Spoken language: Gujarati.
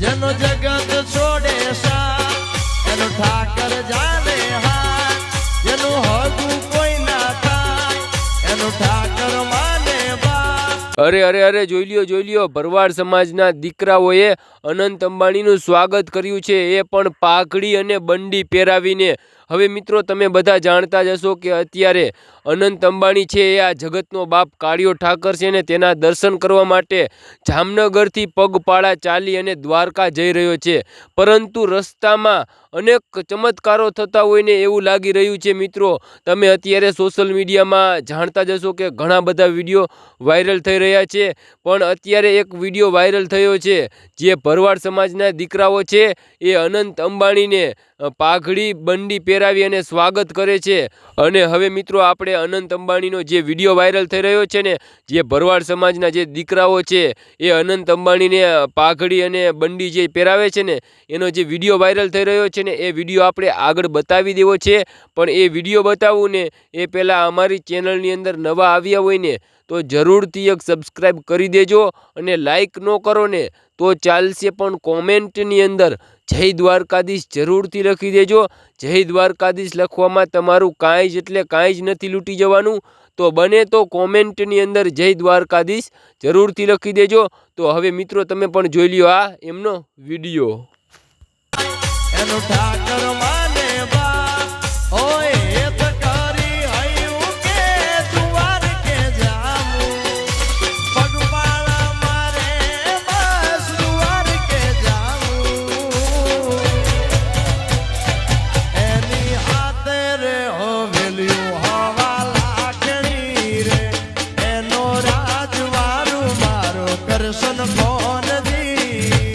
જેનો જગત છોડે એનો ઠાકર જાને જેનું હગું કોઈ ના થાય, એનું ઠાકર અરે અરે અરે, જોઈ લ્યો જોઈ લ્યો, ભરવાડ સમાજના દીકરાઓએ અનંત અંબાણીનું સ્વાગત કર્યું છે. એ પણ પાઘડી અને બંડી પહેરાવીને હવે મિત્રો, તમે બધા જાણતા જ હશો કે અત્યારે અનંત અંબાણી છે એ આ જગતનો બાપ કાળિયો ઠાકર છે ને તેના દર્શન કરવા માટે જામનગરથી પગપાળા ચાલી અને દ્વારકા જઈ રહ્યો છે. પરંતુ રસ્તામાં અનેક ચમત્કારો થતા હોય ને એવું લાગી રહ્યું છે મિત્રો. તમે અત્યારે સોશિયલ મીડિયામાં જાણતા જ હશો કે ઘણા બધા વીડિયો વાયરલ થઈ રહ્યા છે. પણ અત્યારે એક વીડિયો વાયરલ થયો છે જે ભરવાડ સમાજના દીકરાઓ છે એ અનંત અંબાણીને પાઘડી, બંડી પહેરાવી અને સ્વાગત કરે છે. અને હવે મિત્રો આપણે અનંત અંબાણીનો જે વીડિયો વાયરલ થઈ રહ્યો છે ને, જે ભરવાડ સમાજના જે દીકરાઓ છે, એ અનંત અંબાણીને પાઘડી અને બંડી જે પહેરાવે છે ને, એનો જે વીડિયો વાયરલ થઈ રહ્યો છે ને, એ વીડિયો આપણે આગળ બતાવી દેવો છે. પણ એ વીડિયો બતાવવું ને, એ પહેલાં અમારી ચેનલની અંદર નવા આવ્યા હોય ને, તો જરૂરથી એક સબસ્ક્રાઈબ કરી દેજો અને લાઈક ન કરો ને તો ચાલશે પણ કોમેન્ટની અંદર, જય દ્વારકાધીશ જરૂરથી લખી દેજો. જય દ્વારકાધીશ લખવામાં તમારું કાંઈ જ એટલે કાંઈ જ નથી લૂંટી જવાનું. તો બને તો કોમેન્ટની અંદર, જય દ્વારકાધીશ જરૂરથી લખી દેજો. તો હવે મિત્રો તમે પણ જોઈ લ્યો આ એમનો વીડિયો. નથી